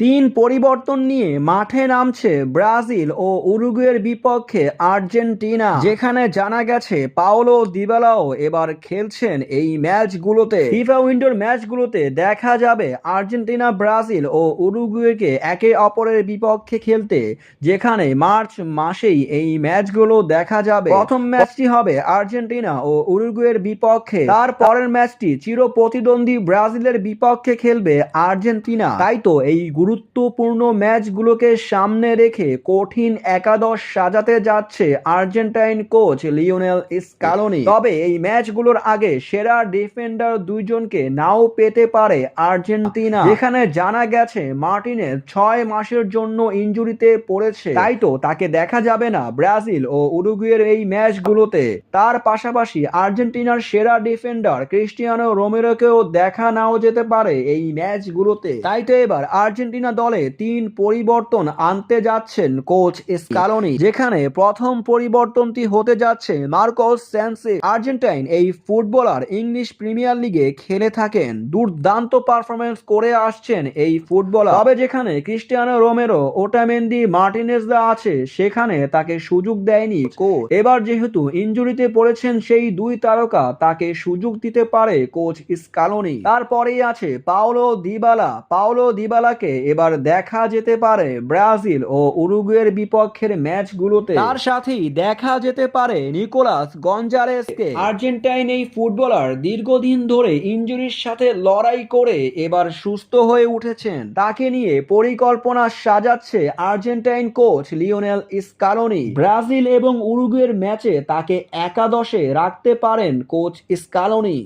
তিন পরিবর্তন নিয়ে মাঠে নামছে ব্রাজিল ও উরুগুয়ের বিপক্ষে আর্জেন্টিনা, যেখানে জানা গেছে পাওলো দিবালাও এবার খেলছেন এই ম্যাচগুলোতে। ফিফা উইন্ডোর ম্যাচগুলোতে দেখা যাবে আর্জেন্টিনা, ব্রাজিল ও উরুগুয়েকে একে অপরের বিপক্ষে খেলতে, যেখানে মার্চ মাসেই এই ম্যাচগুলো দেখা যাবে। প্রথম ম্যাচটি হবে আর্জেন্টিনা ও উরুগুয়ের বিপক্ষে। তার পরের ম্যাচটি চির প্রতিদ্বন্দ্বী ব্রাজিলের বিপক্ষে খেলবে আর্জেন্টিনা। তাই তো এই গুরুত্বপূর্ণ ম্যাচগুলোকে সামনে রেখে কঠিন একাদশ সাজাতে যাচ্ছে আর্জেন্টাইন কোচ লিওনেল স্কালোনি। তবে এই ম্যাচগুলোর আগে সেরা ডিফেন্ডার দুইজনকে নাও পেতে পারে আর্জেন্টিনা। যেখানে জানা গেছে মার্টিনেজ ছয় মাসের জন্য ইঞ্জুরিতে পড়েছে। তাই তো তাকে দেখা যাবে না ব্রাজিল ও উরুগুয়ের এই ম্যাচগুলোতে। তার পাশাপাশি আর্জেন্টিনার সেরা ডিফেন্ডার ক্রিস্টিয়ানো রোমেরোকেও দেখা নাও যেতে পারে এই ম্যাচগুলোতে। তাই তো এবার আর্জেন্টিনা দলে তিন পরিবর্তন আনতে যাচ্ছেন কোচ স্কালোনি। যেখানে প্রথম পরিবর্তনটি হতে যাচ্ছে মার্কোস স্যানসে। আর্জেন্টাইন এই ফুটবলার ইংলিশ প্রিমিয়ার লিগে খেলে থাকেন। দুর্দান্ত পারফরমেন্স করে আসছেন এই ফুটবলার। তবে যেখানে ক্রিস্টিয়ানো রোমেরো ওটামেন্দি মার্টিনেজরা আছে, সেখানে তাকে সুযোগ দেয়নি কোচ। এবার যেহেতু ইনজুরিতে পড়েছেন সেই দুই তারকা, তাকে সুযোগ দিতে পারে কোচ স্কালোনি। তারপরেই আছে পাওলো দিবালা। পাওলো দিবালাকে এবার দেখা যেতে পারে ব্রাজিল ও উরুগুয়ের বিপক্ষের ম্যাচগুলোতে। তার সাথেই দেখা যেতে পারে নিকোলাস গঞ্জারেসকে। আর্জেন্টাইন এই ফুটবলার দীর্ঘদিন ধরে ইনজুরির সাথে লড়াই করে এবার সুস্থ হয়ে উঠেছেন। তাকে নিয়ে পরিকল্পনা সাজাচ্ছে Argentine coach Lionel Scaloni. Brazil এবং উরুগুয়ের ম্যাচে তাকে একাদশে রাখতে পারেন কোচ স্কালোনি।